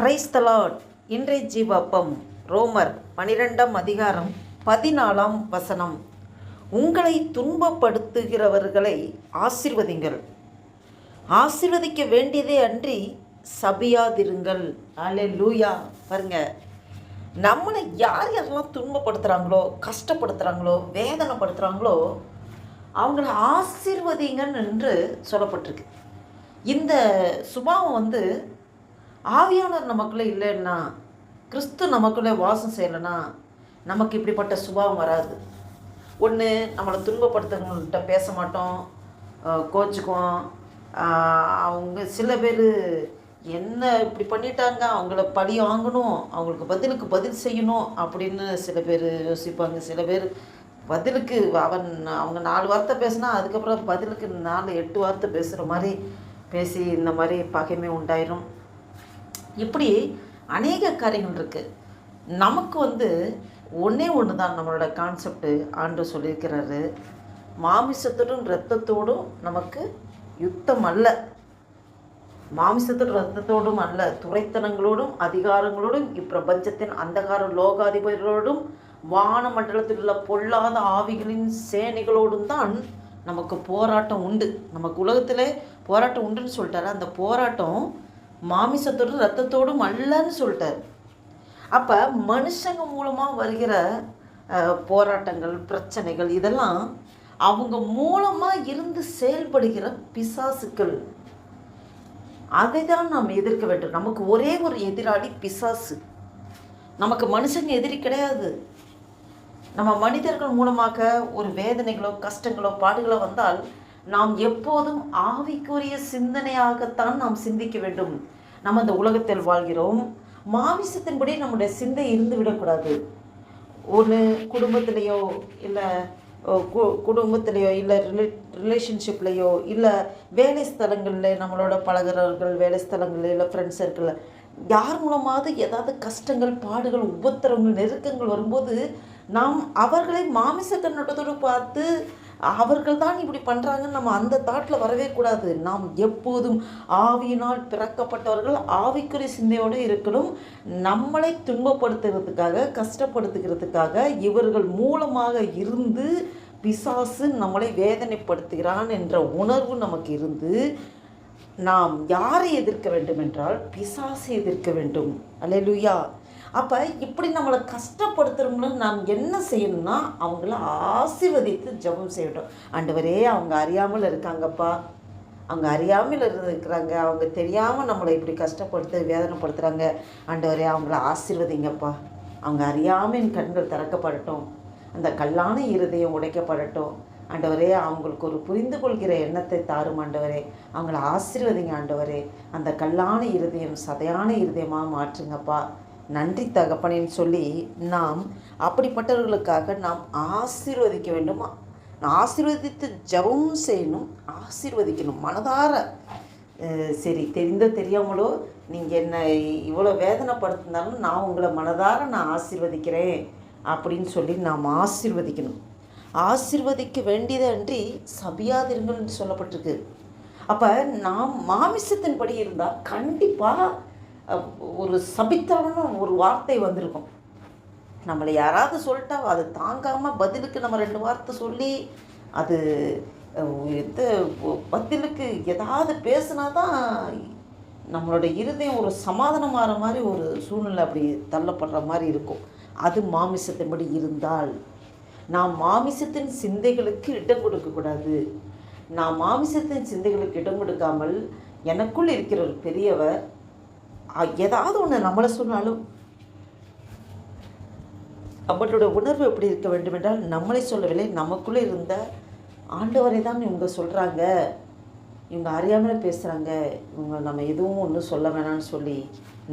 Praise the Lord இன்றைய ஜீவப்பம் ரோமர் பனிரெண்டாம் அதிகாரம் பதினாலாம் வசனம். உங்களை துன்பப்படுத்துகிறவர்களை ஆசிர்வதிங்கள். ஆசிர்வதிக்க வேண்டியதே அன்றி சபியாதிருங்கள். அலே லூயா பாருங்க. நம்மளை யார் யாரெல்லாம் துன்பப்படுத்துகிறாங்களோ கஷ்டப்படுத்துகிறாங்களோ வேதனைப்படுத்துகிறாங்களோ அவங்கள ஆசிர்வதிங்கன்னு என்று சொல்லப்பட்டிருக்கு. இந்த சுபாவம் வந்து ஆவியானவர் நமக்குள்ளே இல்லைன்னா கிறிஸ்து நமக்குள்ளே வாசம் செய்யலைன்னா நமக்கு இப்படிப்பட்ட சுபாவம் வராது. ஒன்று நம்மளை துன்பப்படுத்துறவங்கள்ட்ட பேச மாட்டோம் கோச்சுக்குவோம். அவங்க சில பேர் என்ன இப்படி பண்ணிட்டாங்க அவங்கள பழி வாங்கணும் அவங்களுக்கு பதிலுக்கு பதில் செய்யணும் அப்படின்னு சில பேர் யோசிப்பாங்க. சில பேர் பதிலுக்கு அவன் அவங்க நாலு வார்த்தை பேசினா அதுக்கப்புறம் பதிலுக்கு நாலு எட்டு வார்த்தை பேசுகிற மாதிரி பேசி இந்த மாதிரி பகைமை உண்டாயிரும். இப்படி அநேக காரியங்கள் இருக்குது நமக்கு வந்து ஒன்றே ஒன்று தான் நம்மளோட கான்செப்டு ஆண்டு சொல்லியிருக்கிறாரு. மாமிசத்தோடும் இரத்தத்தோடும் நமக்கு யுத்தம் அல்ல. மாமிசத்தோடும் இரத்தத்தோடும் அல்ல துறைத்தனங்களோடும் அதிகாரங்களோடும் இப்பிரபஞ்சத்தின் அந்தகார லோகாதிபதிகளோடும் வானமண்டலத்தில் உள்ள பொல்லாத ஆவிகளின் சேனைகளோடும் தான் நமக்கு போராட்டம் உண்டு. நமக்கு உலகத்திலே போராட்டம் உண்டுன்னு சொல்லிட்டாரு. அந்த போராட்டம் மாமிசத்தோடும் ரத்தத்தோடும் அல்லன்னு சொல்லிட்டார். அப்போ மனுஷங்க மூலமாக வருகிற போராட்டங்கள் பிரச்சனைகள் இதெல்லாம் அவங்க மூலமாக இருந்து செயல்படுகிற பிசாசுக்கள் அதை தான் நாம் எதிர்க்க வேண்டும். நமக்கு ஒரே ஒரு எதிராளி பிசாசு. நமக்கு மனுஷங்க எதிரி கிடையாது. நம்ம மனிதர்கள் மூலமாக ஒரு வேதனைகளோ கஷ்டங்களோ பாடுகளோ வந்தால் நாம் எப்போதும் ஆவிக்குரிய சிந்தனையாகத்தான் நாம் சிந்திக்க வேண்டும். நம்ம இந்த உலகத்தில் வாழ்கிறோம். மாமிசத்தின்படி நம்முடைய சிந்தை இருந்து விடக்கூடாது. ஒன்று குடும்பத்திலேயோ இல்லை குடும்பத்திலேயோ இல்லை ரிலே ரிலேஷன்ஷிப்லேயோ இல்லை வேலை ஸ்தலங்களில் நம்மளோட பழகுறவர்கள் வேலை ஸ்தலங்களில் இல்லை ஃப்ரெண்ட்ஸ் சர்க்கிளில் யார் மூலமாவது ஏதாவது கஷ்டங்கள் பாடுகள் உபத்திரங்கள் நெருக்கங்கள் வரும்போது நாம் அவர்களை மாமிச கண்ணோட்டத்தோடு பார்த்து அவர்கள் தான் இப்படி பண்ணுறாங்கன்னு நம்ம அந்த தாட்டில் வரவே கூடாது. நாம் எப்போதும் ஆவியினால் பிறக்கப்பட்டவர்கள் ஆவிக்குரிய சிந்தையோடு இருக்கணும். நம்மளை துன்பப்படுத்துகிறதுக்காக கஷ்டப்படுத்துகிறதுக்காக இவர்கள் மூலமாக இருந்து பிசாசு நம்மளை வேதனைப்படுத்துகிறான் என்ற உணர்வு நமக்கு இருந்து நாம் யாரை எதிர்க்க வேண்டும் என்றால் பிசாசை எதிர்க்க வேண்டும். அலையலுயா அப்போ இப்படி நம்மளை கஷ்டப்படுத்துகிறவங்களும் நாம் என்ன செய்யணும்னா அவங்கள ஆசிர்வதித்து ஜெபம் செய்யட்டும். ஆண்டவரே அவங்க அறியாமல் இருக்காங்கப்பா. அவங்க அறியாமல் இருக்கிறாங்க. அவங்க தெரியாமல் நம்மளை இப்படி கஷ்டப்படுத்து வேதனைப்படுத்துகிறாங்க ஆண்டவரே அவங்கள ஆசிர்வதிங்கப்பா. அவங்க அறியாமல் என் கண்கள் திறக்கப்படட்டும். அந்த கல்லான இருதயம் உடைக்கப்படட்டும். ஆண்டவரே அவங்களுக்கு ஒரு புரிந்து கொள்கிற எண்ணத்தை தாரும் ஆண்டவரே. அவங்கள ஆசீர்வதிங்க ஆண்டவரே. அந்த கல்லான இருதயம் சதையான இருதயமாக மாற்றுங்கப்பா. நன்றி தகப்பனேன்னு சொல்லி நாம் அப்படிப்பட்டவர்களுக்காக நாம் ஆசீர்வதிக்க வேண்டும்? ஆசீர்வதித்து ஜெபம் செய்யணும் ஆசீர்வதிக்கணும். மனதார சரி தெரிந்தோ தெரியாமலோ நீங்கள் என்னை இவ்வளோ வேதனைப்படுத்தினாலும் நான் உங்களை மனதார நான் ஆசீர்வதிக்கிறேன் அப்படின்னு சொல்லி நாம் ஆசீர்வதிக்கணும். ஆசிர்வதிக்க வேண்டியது அன்றி சபியாதிருங்கள் என்று சொல்லப்பட்டிருக்கு. அப்போ நாம் மாமிசத்தின்படி இருந்தால் கண்டிப்பாக ஒரு சபித்தவன ஒரு வார்த்தை வந்திருக்கும். நம்மளை யாராவது சொல்லிட்டா அதை தாங்காமல் பதிலுக்கு நம்ம ரெண்டு வார்த்தை சொல்லி அது இது பதிலுக்கு ஏதாவது பேசுனா தான் நம்மளோட இருதயம் ஒரு சமாதானமாகிற மாதிரி ஒரு சூழ்நிலை அப்படி தள்ளப்படுற மாதிரி இருக்கும். அது மாமிசத்தின்படி இருந்தால் நாம் மாமிசத்தின் சிந்தைகளுக்கு இடம் கொடுக்கக்கூடாது நான் மாமிசத்தின் சிந்தைகளுக்கு இடம் கொடுக்காமல் எனக்குள் இருக்கிற ஒரு பெரியவர் ஏதாவது ஒன்று நம்மளை சொன்னாலும் நம்மளோட உணர்வு எப்படி இருக்க வேண்டும் என்றால் நம்மளை சொல்லவில்லை நமக்குள்ளே இருந்த ஆண்டவரை தான் இவங்க சொல்கிறாங்க இவங்க அறியாமல் பேசுகிறாங்க இவங்க நம்ம எதுவும் ஒன்றும் சொல்ல வேணாம்னு சொல்லி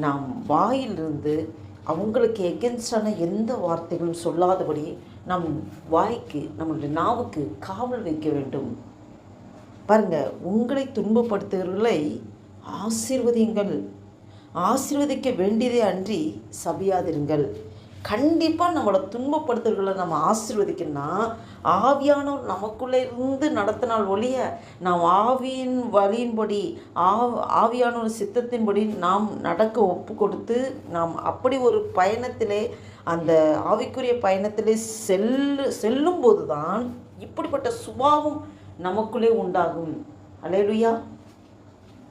நாம் வாயிலிருந்து அவங்களுக்கு எகென்ஸ்டான எந்த வார்த்தைகளும் சொல்லாதபடி நம் வாய்க்கு நம்மளுடைய நாவுக்கு காவல் வைக்க வேண்டும். பாருங்கள் உங்களை துன்பப்படுத்துகிறவர்களை ஆசீர்வதியுங்கள். ஆசீர்வதிக்க வேண்டியதே அன்றி சபியாதிருங்கள். கண்டிப்பாக நம்மளை துன்பப்படுத்துறதுகளை நம்ம ஆசீர்வதிக்கணும்னா ஆவியானவர் நமக்குள்ளே இருந்து நடத்தினால் ஒழிய நாம் ஆவியின் வழியின்படி ஆவ் ஆவியானவர் சித்தத்தின்படி நாம் நடக்க ஒப்பு கொடுத்து நாம் அப்படி ஒரு பயணத்திலே அந்த ஆவிக்குரிய பயணத்திலே செல்லு செல்லும்போது தான் இப்படிப்பட்ட சுபாவம் நமக்குள்ளே உண்டாகும். அலையலுயா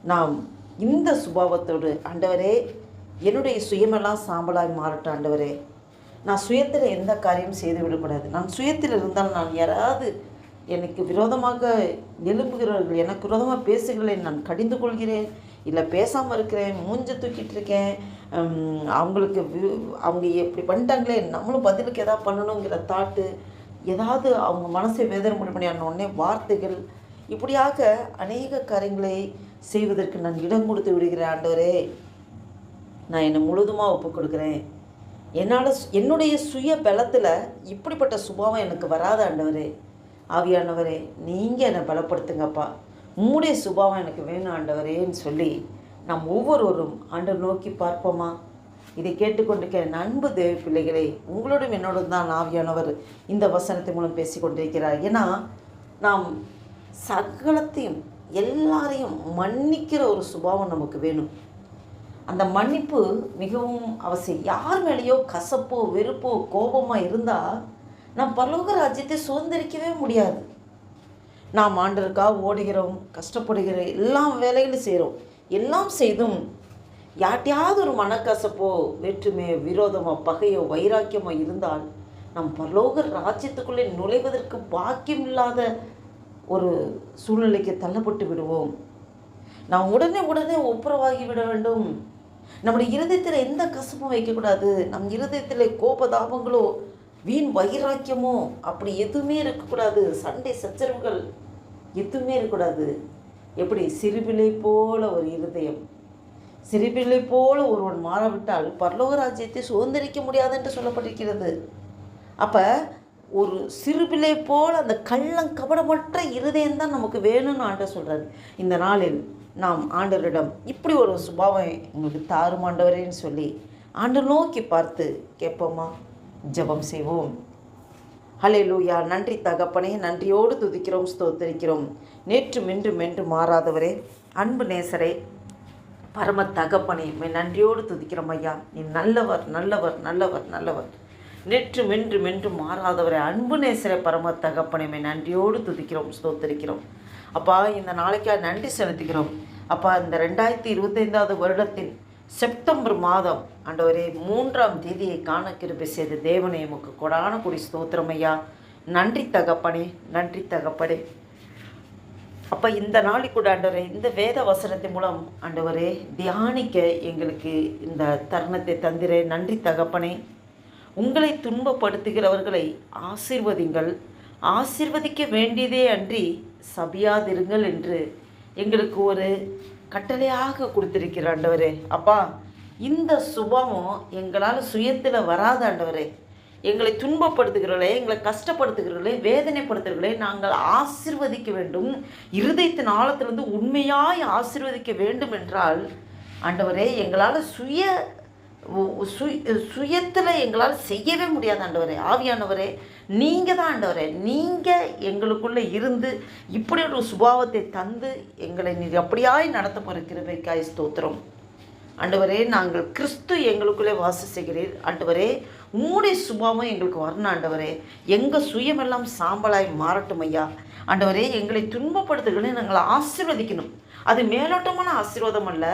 நாம் இந்த சுபாவத்தோடு ஆண்டவரே என்னுடைய சுயமெல்லாம் சாம்பலாய் மாறட்டும் ஆண்டவரே. நான் சுயத்தில் எந்த காரியமும் செய்து விடக்கூடாது நான் சுயத்தில் இருந்தால் நான் யாராவது எனக்கு விரோதமாக எழும்புகிறவர்கள் எனக்கு விரோதமாக பேசுகிறேன் நான் கடிந்து கொள்கிறேன் இல்லை பேசாமல் இருக்கிறேன் மூஞ்ச தூக்கிட்டு இருக்கேன் அவங்களுக்கு அவங்க எப்படி பண்ணிட்டாங்களே நம்மளும் பதிலுக்கு எதாவது பண்ணணுங்கிற தாட்டு ஏதாவது அவங்க மனசை வேதனை முடிவு பண்ணியான உடனே வார்த்தைகள் இப்படியாக அநேக காரியங்களை செய்வதற்கு நான் இடம் கொடுத்து விடுகிறேன் ஆண்டவரே நான் என்னை முழுதுமாக ஒப்பு கொடுக்குறேன். என்னால் என்னுடைய சுய பலத்தில் இப்படிப்பட்ட சுபாவம் எனக்கு வராத ஆண்டவரே. ஆவியானவரே நீங்கள் என்னை பலப்படுத்துங்கப்பா. உம்முடைய சுபாவம் எனக்கு வேணும் ஆண்டவரேன்னு சொல்லி நாம் ஒவ்வொருவரும் ஆண்டவர் நோக்கி பார்ப்போமா? இதை கேட்டுக்கொண்டிருக்கிற நண்பு அன்பு தேவ பிள்ளைகளே உங்களோடும் என்னோடும் தான் ஆவியானவர் இந்த வசனத்தின் மூலம் பேசி கொண்டிருக்கிறார் ஏன்னா நாம் சகலத்தையும் எல்லாரையும் மன்னிக்கிற ஒரு சுபாவம் நமக்கு வேணும். அந்த மன்னிப்பு மிகவும் அவசியம். யார் மேலேயோ கசப்போ வெறுப்போ கோபமாக இருந்தால் நாம் பரலோக ராஜ்யத்தை சுதந்திரிக்கவே முடியாது. நாம் ஆண்டருக்காக ஓடுகிறோம் கஷ்டப்படுகிறோம் எல்லாம் வேலைகளும் செய்கிறோம் எல்லாம் செய்தும் யார்ட்டையாவது ஒரு மனக்கசப்போ வேற்றுமையோ விரோதமோ பகையோ வைராக்கியமோ இருந்தால் நம் பரலோக ராஜ்யத்துக்குள்ளே நுழைவதற்கு பாக்கியம் இல்லாத ஒரு சூழ்நிலைக்கு தள்ளப்பட்டு விடுவோம். நாம் உடனே உடனே ஒப்புரவாகி விட வேண்டும். நம்முடைய இருதயத்தில் எந்த கசப்பும் வைக்கக்கூடாது. நம் இருதயத்தில் கோபதாபங்களோ வீண் வைராக்கியமோ அப்படி எதுவுமே இருக்கக்கூடாது. சண்டை சச்சரவுகள் எதுவுமே இருக்கக்கூடாது. எப்படி? சிறுபிள்ளை போல ஒரு இருதயம். சிறுபிள்ளை போல ஒருவன் மாறவிட்டால் பரலோக ராஜ்யத்தை சுதந்திரிக்க முடியாது என்று சொல்லப்பட்டிருக்கிறது. அப்போ ஒரு சிறுபிள்ளை போல் அந்த கள்ளம் கபடமற்ற இருதயம் தான் நமக்கு வேணும்னு ஆண்டவர் சொல்கிறாரு இந்த நாளில் நாம் ஆண்டவரிடம் இப்படி ஒரு சுபாவம் உங்களுக்கு தாறுமாண்டவரேன்னு சொல்லி ஆண்டு நோக்கி பார்த்து கேட்போமா? ஜெபம் செய்வோம். ஹலே லூயா நன்றி தகப்பனே நன்றியோடு துதிக்கிறோம் ஸ்தோத்தரிக்கிறோம். நேற்று மென்று மென்று மாறாதவரே அன்பு நேசரே பரம தகப்பனே நன்றியோடு துதிக்கிறோம் ஐயா. நீ நல்லவர் நல்லவர் நல்லவர் நல்லவர். நேற்று மென்று மென்று மாறாதவரை அன்பு நேசரே பரம தகப்பனையுமே நன்றியோடு துதிக்கிறோம் ஸ்தோத்தரிக்கிறோம். அப்பா இந்த நாளைக்காக நன்றி செலுத்துகிறோம். அப்பா இந்த ரெண்டாயிரத்தி இருபத்தைந்தாவது வருடத்தின் செப்டம்பர் மாதம் ஆண்டவரே மூன்றாம் தேதியை காண கிருபி செய்த தேவனை எமக்கு கொடான குடி ஸ்தோத்திரம் ஐயா. நன்றி தகப்பனே நன்றி தகப்பனே. அப்போ இந்த நாளை கூட ஆண்டவரே இந்த வேத வசனத்தின் மூலம் ஆண்டவரே தியானிக்க எங்களுக்கு இந்த தருணத்தை தந்திரே. நன்றி தகப்பனே. உங்களை துன்பப்படுத்துகிறவர்களை ஆசீர்வதிங்கள். ஆசீர்வதிக்க வேண்டியதே அன்றி சபியாதிருங்கள் என்று எங்களுக்கு ஒரு கட்டளையாக கொடுத்திருக்கிற ஆண்டவரே. அப்பா இந்த சுபமும் எங்களால் சுயத்தில் வராத ஆண்டவரே. எங்களை துன்பப்படுத்துகிறவர்களே எங்களை கஷ்டப்படுத்துகிறவர்களே வேதனைப்படுத்துகிறவர்களே நாங்கள் ஆசிர்வதிக்க வேண்டும். இருதயத்தின் ஆழத்திலிருந்து உண்மையாய் ஆசிர்வதிக்க வேண்டும் என்றால் ஆண்டவரே எங்களால் சுய சுயத்தில் எங்களால் செய்யவே முடியாது ஆண்டவரே. ஆவியானவரே நீங்கள் தான் ஆண்டவரே. நீங்கள் எங்களுக்குள்ளே இருந்து இப்படி ஒரு சுபாவத்தை தந்து எங்களை நீர் அப்படியாய் நடத்த போகிற கிருபைக்காய் ஸ்தோத்திரம். ஆண்டவரே நாங்கள் கிறிஸ்து எங்களுக்குள்ளே வாச செய்கிறீர் ஆண்டவரே உம்முடைய சுபாவம் எங்களுக்கு வரணும் ஆண்டவரே. எங்கள் சுயமெல்லாம் சாம்பலாய் மாறட்டும் ஐயா. ஆண்டவரே எங்களை துன்பப்படுத்துகளை நாங்கள் ஆசீர்வதிக்கணும். அது மேலோட்டமான ஆசீர்வாதம் அல்ல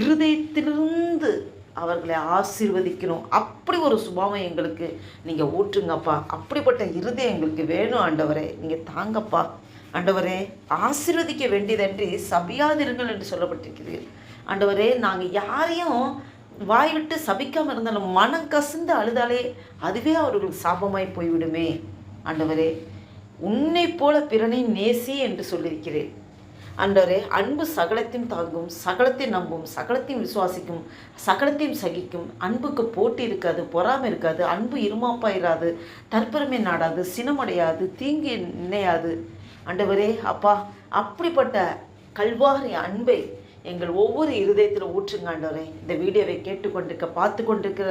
இருதயத்திலிருந்து அவர்களை ஆசீர்வதிக்கணும். அப்படி ஒரு சுபாவம் எங்களுக்கு. நீங்கள் ஊற்றுங்கப்பா. அப்படிப்பட்ட இருதயம் எங்களுக்கு வேணும் ஆண்டவரே. நீங்கள் தாங்கப்பா. ஆண்டவரே ஆசீர்வதிக்க வேண்டியதன்றி சபியாதிருங்கள் என்று சொல்லப்பட்டிருக்கிறீர்கள். ஆண்டவரே நாங்கள் யாரையும் வாய் விட்டு சபிக்காமல் இருந்தாலும் மனம் கசிந்து அழுதாலே அதுவே அவர்களுக்கு சாபமாய் போய்விடுமே. ஆண்டவரே உன்னை போல பிறனை நேசி என்று சொல்லியிருக்கிறேன். அன்றரே அன்பு சகலத்தையும் தாங்கும் சகலத்தையும் நம்பும் சகலத்தையும் விசுவாசிக்கும் சகலத்தையும் சகிக்கும். அன்புக்கு போட்டி இருக்காது பொறாமை இருக்காது அன்பு இருமாப்பாயிராது தற்பெருமை நாடாது சினமடையாது தீங்கு நினையாது. அண்டவரே அப்பா அப்படிப்பட்ட கல்வாரி அன்பை எங்கள் ஒவ்வொரு இருதயத்தில் ஊற்றுங்க ஆண்டவரே இந்த வீடியோவை கேட்டுக்கொண்டிருக்க பார்த்து கொண்டிருக்கிற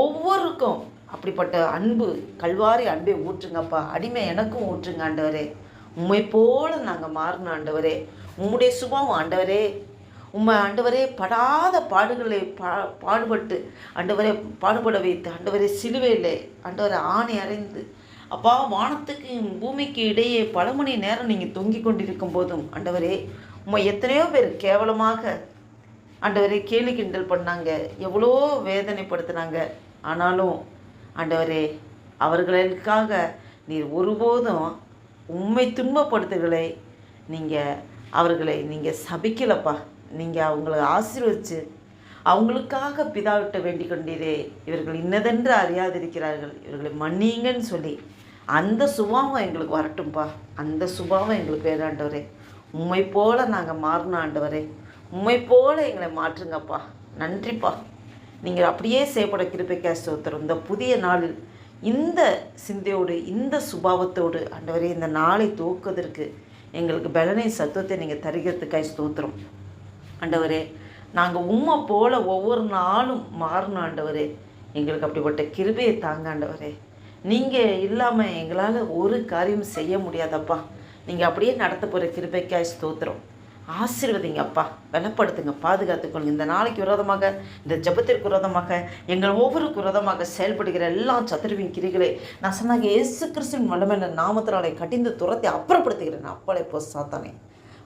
ஒவ்வொருக்கும் அப்படிப்பட்ட அன்பு கல்வாரி அன்பை ஊற்றுங்கப்பா. அடிமை எனக்கும் ஊற்றுங்க ஆண்டவரே உண்மை போல நாங்கள் மாறணும் ஆண்டவரே உம்முடைய சுபம் ஆண்டவரே. உண்மை ஆண்டவரே படாத பாடுகளை பா பாடுபட்டு ஆண்டவரே பாடுபட வைத்து ஆண்டவரே சிலுவையில் ஆண்டவரை ஆணை அறைந்து. அப்பா வானத்துக்கு பூமிக்கு இடையே பல மணி நேரம் நீங்கள் தொங்கிக் கொண்டிருக்கும் போதும் ஆண்டவரே உம்மை எத்தனையோ பேர் கேவலமாக ஆண்டவரே கேலி கிண்டல் பண்ணாங்க எவ்வளோ வேதனைப்படுத்தினாங்க. ஆனாலும் ஆண்டவரே அவர்களுக்காக நீர் ஒருபோதும் உண்மை துன்பப்படுத்துகளை நீங்கள் அவர்களை நீங்கள் சபிக்கலப்பா. நீங்கள் அவங்கள ஆசீர்வதிச்சு அவங்களுக்காக பிதாவிட்ட வேண்டிக் கொண்டீரே. இவர்கள் இன்னதென்று அறியாதிருக்கிறார்கள். இவர்களை மன்னிங்கன்னு சொல்லி அந்த சுபாவம் எங்களுக்கு வரட்டும்ப்பா அந்த சுபாவம் எங்களுக்கு வேறாண்டவரே உண்மை போல நாங்கள் மாறின ஆண்டவரே. உண்மை போல எங்களை மாற்றுங்கப்பா. நன்றிப்பா. நீங்கள் அப்படியே செய்யப்பட கிருப்பைக்கா ஸ்தோத்திரம். இந்த புதிய நாளில் இந்த சிந்தையோடு இந்த சுபாவத்தோடு ஆண்டவரே இந்த நாளை தூக்குவதற்கு எங்களுக்கு பலனை சத்துவத்தை நீங்கள் தருகிறதுக்காய் ஸ்தோத்திரம். ஆண்டவரே நாங்கள் உம்மை போல ஒவ்வொரு நாளும் மாறணும் ஆண்டவரே. எங்களுக்கு அப்படிப்பட்ட கிருபையை தாங்க ஆண்டவரே. நீங்கள் இல்லாமல் எங்களால் ஒரு காரியம் செய்ய முடியாதப்பா. நீங்கள் அப்படியே நடத்த போகிற கிருபைக்காய் ஸ்தோத்திரம். ஆசீர்வதிங்க அப்பா பலப்படுத்துங்க பாதுகாத்துக்கொள்ளுங்க. இந்த நாளைக்கு விரோதமாக இந்த ஜபத்திற்கு விரோதமாக எங்கள் ஒவ்வொருக்கு விரோதமாக செயல்படுகிற எல்லா சத்துருவின் கிரிகளை நான் சொன்னாங்க இயேசு கிறிஸ்துவின் வல்லமையில நாமத்தினாலே கடிந்து துரத்தை அப்புறப்படுத்துகிறேன். அப்பளை போ சாத்தானே.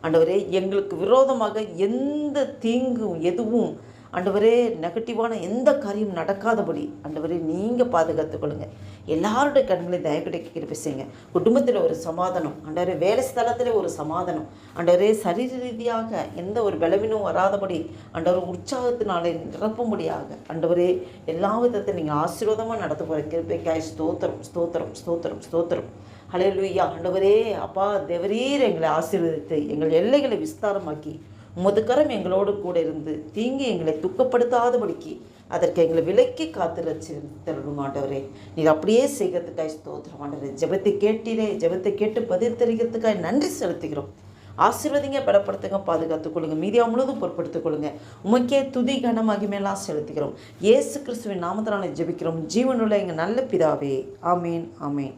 ஆண்டவரே எங்களுக்கு விரோதமாக எந்த தீங்கும் எதுவும் ஆண்டவரே நெகட்டிவான எந்த காரியம் நடக்காதபடி ஆண்டவரே நீங்கள் பாதுகாத்துக்கொள்ளுங்க எல்லாருடைய கண்களையும் தயவு கிடைக்க கிருப்பை குடும்பத்தில் ஒரு சமாதானம் ஆண்டவரே வேலை ஸ்தலத்தில் ஒரு சமாதானம். ஆண்டவரே சரீர ரீதியாக எந்த ஒரு பலவீனம் வராதபடி ஆண்டவர் உற்சாகத்தினாலே நிரப்பும்படியாக ஆண்டவரே எல்லா விதத்தை நீங்கள் ஆசீர்வாதமாக நடத்த போகிற கிருப்பைக்காய் ஸ்தோத்திரம் ஸ்தோத்திரம் ஸ்தோத்திரம் ஸ்தோத்திரம். ஹalleluya ஆண்டவரே அப்பா தேவரீர் எங்களை ஆசீர்வதித்து எங்கள் எல்லைகளை விஸ்தாரமாக்கி முதுகரம் எங்களோடு கூட இருந்து தீங்கு எங்களை துக்கப்படுத்தாதபடிக்கு அதற்கு எங்களை விலக்கி காத்து ரசித்தருளும் ஆண்டவரே. நீர் அப்படியே செய்கிறதுக்காய் ஸ்தோத்திரம் ஆண்டவரே. ஜெபத்தை கேட்டீரே. ஜெபத்தை கேட்டு பதில் தெரிகிறதுக்காய் நன்றி செலுத்துகிறோம். ஆசீர்வதிங்க பலப்படுத்துங்க பாதுகாத்துக் கொள்ளுங்க. மீதியா முழுவதும் பொருட்படுத்திக் கொள்ளுங்க. உமக்கே துதி கனமாகி மேலாம் செலுத்துகிறோம். ஏசு கிறிஸ்துவின் நாமத்தினால ஜெபிக்கிறோம். ஜீவனுள்ள எங்கள் நல்ல பிதாவே. ஆமேன் ஆமேன்.